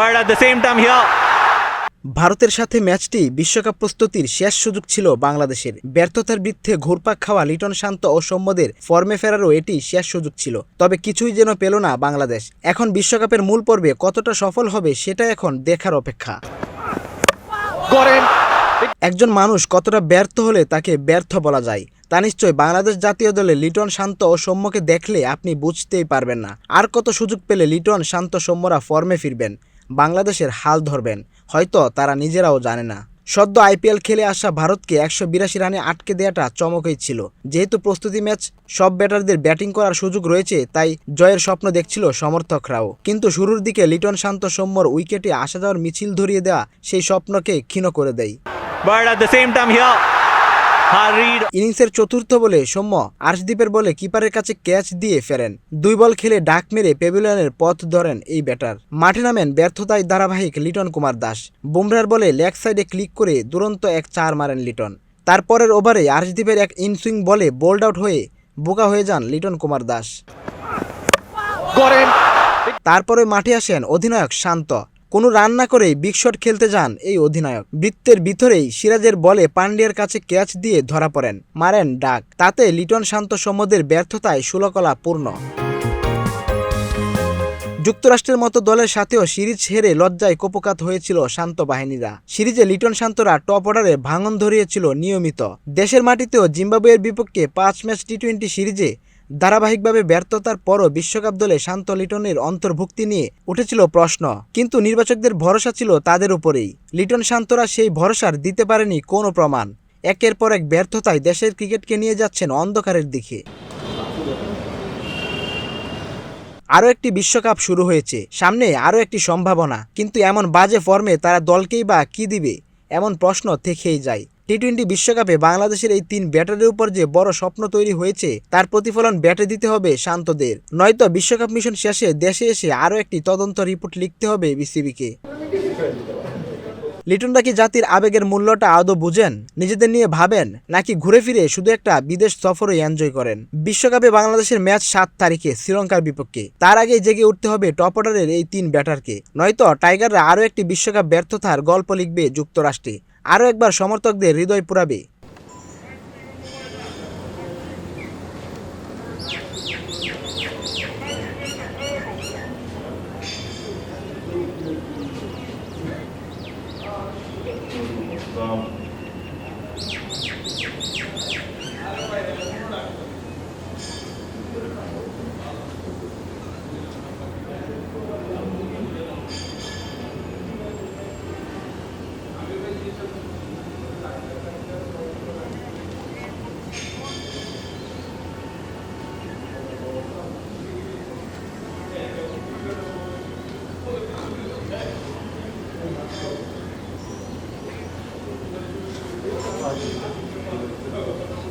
But at the same time here, ভারতের সাথে ম্যাচটি বিশ্বকাপ প্রস্তুতির শেষ সুযোগ ছিল বাংলাদেশের। ব্যর্থতার বৃত্তে ঘুরপাক খাওয়া লিটন শান্ত ও সৌম্যদের ফর্মে ফেরারও এটি শেষ সুযোগ ছিল। তবে কিছুই যেন পেল না বাংলাদেশ। এখন বিশ্বকাপের মূল পর্বে কতটা সফল হবে সেটা এখন দেখার অপেক্ষা। একজন মানুষ কতটা ব্যর্থ হলে তাকে ব্যর্থ বলা যায়। তা নিশ্চয় বাংলাদেশ জাতীয় দলে লিটন শান্ত ও সৌম্যকে দেখলে আপনি বুঝতেই পারবেন না। আর কত সুযোগ পেলে লিটন শান্ত সৌম্যরা ফর্মে ফিরবেন। বাংলাদেশের হাল ধরবেন। হয়তো তারা নিজেরাও জানে না। সদ্য আইপিএল খেলে আসা ভারতকে একশো বিরাশি রানে আটকে দেওয়াটা চমকই ছিল। যেহেতু প্রস্তুতি ম্যাচ, সব ব্যাটারদের ব্যাটিং করার সুযোগ রয়েছে, তাই জয়ের স্বপ্ন দেখছিল সমর্থকরাও। কিন্তু শুরুর দিকে লিটন শান্ত সৌম্যর উইকেটে আসা যাওয়ার মিছিল ধরিয়ে দেওয়া সেই স্বপ্নকে ক্ষীণ করে দেয়। ইনিংসের চতুর্থ বলে সৌম্য আর্শদীপের বলে কিপারের কাছে ক্যাচ দিয়ে ফেরেন। দুই বল খেলে ডাক মেরে পেভিলিয়নের পথ ধরেন এই ব্যাটার। মাঠে নামেন ব্যর্থতায় ধারাবাহিক লিটন কুমার দাস। বুমরার বলে লেগ সাইডে ক্লিক করে দুরন্ত এক চার মারেন লিটন। তারপরের ওভারে আর্শদীপের এক ইনসুইং বলে বোল্ড আউট হয়ে বোকা হয়ে যান লিটন কুমার দাস। তারপরে মাঠে আসেন অধিনায়ক শান্ত। কোনো রান না করেই বিগ শট খেলতে যান এই অধিনায়ক। বৃত্তের ভিতরেই সিরাজের বলে পান্ডিয়ার কাছে ক্যাচ দিয়ে ধরা পড়েন মারেন ডাক। তাতে লিটন শান্ত সম্মদের ব্যর্থতায় সুলকলা পূর্ণ। যুক্তরাষ্ট্রের মতো দলের সাথেও সিরিজ হেরে লজ্জায় কোপকাত হয়েছিল শান্ত বাহিনীরা। সিরিজে লিটন শান্তরা টপ অর্ডারে ভাঙন ধরিয়েছিল নিয়মিত। দেশের মাটিতেও জিম্বাবুয়ের বিপক্ষে পাঁচ ম্যাচ টি টোয়েন্টি সিরিজে ধারাবাহিকভাবে ব্যর্থতার পরও বিশ্বকাপ দলে শান্ত লিটনের অন্তর্ভুক্তি নিয়ে উঠেছিল প্রশ্ন। কিন্তু নির্বাচকদের ভরসা ছিল তাদের উপরেই। লিটন শান্তরা সেই ভরসার দিতে পারেনি কোনো প্রমাণ। একের পর এক ব্যর্থতায় দেশের ক্রিকেটকে নিয়ে যাচ্ছেন অন্ধকারের দিকে। আরও একটি বিশ্বকাপ শুরু হয়েছে। সামনে আরও একটি সম্ভাবনা। কিন্তু এমন বাজে ফর্মে তারা দলকেই বা কি দিবে? এমন প্রশ্ন থেকেই যায়। টি টোয়েন্টি বিশ্বকাপে বাংলাদেশের এই তিন ব্যাটারের উপর যে বড় স্বপ্ন তৈরি হয়েছে, তার প্রতিফলন ব্যাটে দিতে হবে শান্তদের। নয়তো বিশ্বকাপ মিশন শেষে দেশে এসে আরও একটি তদন্ত রিপোর্ট লিখতে হবে বিসিবিকে। লিটনরা কি জাতির আবেগের মূল্যটা আদৌ বুঝেন? নিজেদের নিয়ে ভাবেন? নাকি ঘুরে ফিরে শুধু একটা বিদেশ সফরই এনজয় করেন? বিশ্বকাপে বাংলাদেশের ম্যাচ সাত তারিখে, শ্রীলঙ্কার বিপক্ষে। তার আগেই জেগে উঠতে হবে টপ অর্ডারের এই তিন ব্যাটারকে। নয়তো টাইগাররা আরও একটি বিশ্বকাপ ব্যর্থতার গল্প লিখবে যুক্তরাষ্ট্রে। আরও একবার সমর্থকদের হৃদয় পুরাবে।